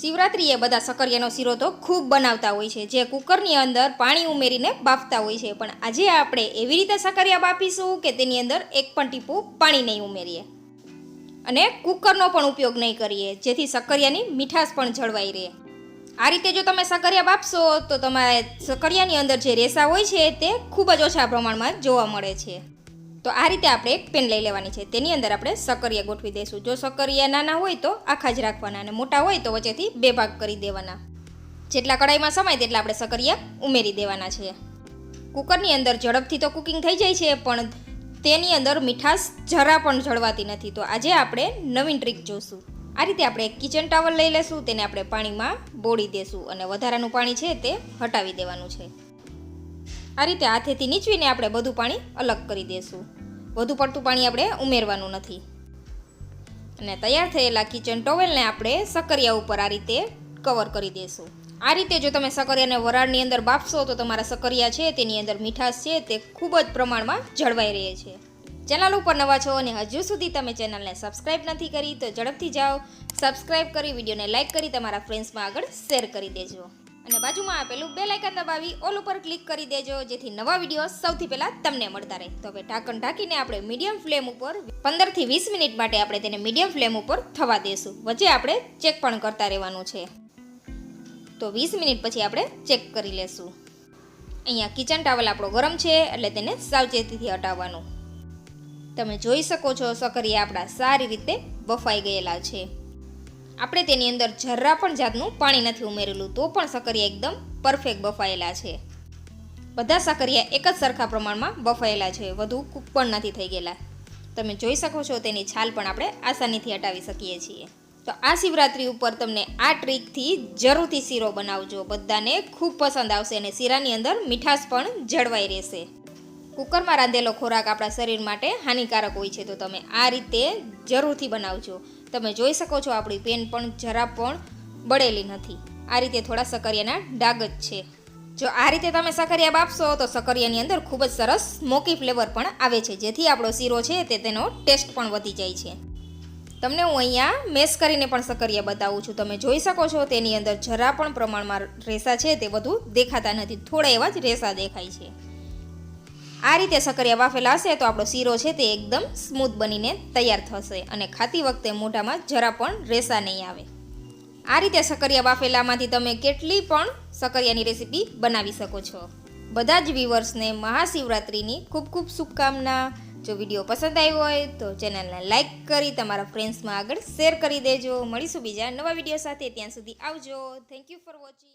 શિવરાત્રિએ બધા સકરિયાનો શીરો તો ખૂબ બનાવતા હોય છે, જે કુકરની અંદર પાણી ઉમેરીને બાફતા હોય છે. પણ આજે આપણે એવી રીતે સકરિયા બાફીશું કે તેની અંદર એક પણ ટીપું પાણી નહીં ઉમેરીએ. અને કુકરનો પણ ઉપયોગ નહીં કરીએ, જેથી સકરિયાની મીઠાશ પણ જળવાઈ રહે. આ રીતે જો તમે સકરિયા બાફશો, તો તમારે સકરિયાની અંદર જે રેસા હોય છે, તે ખૂબ જ ઓછા પ્રમાણમાં જોવા મળે છે. તો આ રીતે આપણે એક પેન લઈ લેવાની છે. તેની અંદર આપણે સકરિયા ગોઠવી દઈશું. જો સકરિયા નાના હોય તો આખા જ રાખવાના અને મોટા હોય તો વચ્ચેથી બે ભાગ કરી દેવાના. જેટલા કડાઈમાં સમાય તેટલા આપણે સકરિયા ઉમેરી દેવાના છે. કુકરની અંદર ઝડપથી તો કુકિંગ થઈ જાય છે, પણ તેની અંદર મીઠાશ જરા પણ જળવાતી નથી. તો આજે આપણે નવીન ટ્રીક જોશું. આ રીતે આપણે કિચન ટાવલ લઈ લેશું, તેને આપણે પાણીમાં બોળી દેશું અને વધારાનું પાણી છે તે હટાવી દેવાનું છે. આ રીતે હાથેથી નીચવીને આપણે બધું પાણી અલગ કરી દેશું. વધુ પડતું પાણી આપણે ઉમેરવાનું નથી. અને તૈયાર થયેલા કિચન ટોવેલને આપણે સકરિયા ઉપર આ રીતે કવર કરી દેશું. આ રીતે જો તમે સકરિયાને વરાળની અંદર બાફશો તો તમારા સકરિયા છે, તેની અંદર મીઠાશ છે, તે ખૂબ જ પ્રમાણમાં જળવાઈ રહે છે. ચેનલ ઉપર નવા છો અને હજુ સુધી તમે ચેનલને સબસ્ક્રાઇબ નથી કરી તો ઝડપથી જાઓ. સબસ્ક્રાઇબ કરી, વિડીયોને લાઇક કરી, તમારા ફ્રેન્ડ્સમાં આગળ શેર કરી દેજો. અને બાજુમાં આપેલું બે લાઇકન દબાવી ઓલ ઉપર ક્લિક કરી દેજો, જેથી નવા વીડિયો સૌથી પહેલાં તમને મળતા રહે. તો હવે ઢાંકણ ઢાંકીને આપણે મીડિયમ ફ્લેમ ઉપર પંદરથી વીસ મિનિટ માટે આપણે તેને મીડિયમ ફ્લેમ ઉપર થવા દેશું. વચ્ચે આપણે ચેક પણ કરતા રહેવાનું છે. તો વીસ મિનિટ પછી આપણે ચેક કરી લેશું. અહીંયા કિચન ટાવલ આપણો ગરમ છે, એટલે તેને સાવચેતીથી હટાવવાનું. તમે જોઈ શકો છો, સકરિયા આપણા સારી રીતે બફાઈ ગયેલા છે. આપણે તેની અંદર જરા પણ જાતનું પાણી નથી ઉમેરેલું, તો પણ સકરિયા એકદમ પરફેક્ટ બફાયેલા છે. બધા સકરિયા એક જ સરખા પ્રમાણમાં બફાયેલા છે, વધુ કૂક પણ નથી થઈ ગયેલા. તમે જોઈ શકો છો તેની છાલ પણ આપણે આસાનીથી હટાવી શકીએ છીએ. તો આ શિવરાત્રી ઉપર તમને આ ટ્રીકથી જરૂરથી શીરો બનાવજો. બધાને ખૂબ પસંદ આવશે અને શીરાની અંદર મીઠાશ પણ જળવાઈ રહેશે. કુકરમાં રાંધેલો ખોરાક આપણા શરીર માટે હાનિકારક હોય છે. તો તમે આ રીતે જરૂરથી બનાવજો. તમે જોઈ શકો છો આપણી પેન પણ જરા પણ બળેલી નથી. આ રીતે થોડા સકરિયાના ડાગ જ છે. જો આ રીતે તમે સકરિયા બાફશો, તો સકરિયાની અંદર ખૂબ જ સરસ સ્મોકી ફ્લેવર પણ આવે છે. જેથી આપણો શીરો છે તે તેનો ટેસ્ટ પણ વધી જાય છે. તમને હું અહીંયા મેસ કરીને પણ સકરિયા બતાવું છું. તમે જોઈ શકો છો તેની અંદર જરા પણ પ્રમાણમાં રેસા છે. તે બધું દેખાતા નથી. થોડા એવા જ રેસા દેખાય છે. આ રીતે સકરિયા બાફેલા હશે તો આપણો શીરો છે તે એકદમ સ્મૂથ બનીને તૈયાર થશે અને ખાતી વખતે મોઢામાં જરા પણ રેસા નહીં આવે. આ રીતે સકરિયા બાફેલામાંથી તમે કેટલી પણ સકરિયાની રેસીપી બનાવી શકો છો. બધા જ વ્યુવર્સને મહાશિવરાત્રિની ખૂબ ખૂબ શુભકામના. જો વીડિયો પસંદ આવ્યો હોય તો ચેનલને લાઇક કરી, તમારા ફ્રેન્ડ્સમાં આગળ શેર કરી દેજો. મળીશું બીજા નવા વીડિયો સાથે. ત્યાં સુધી આવજો. Thank you for watching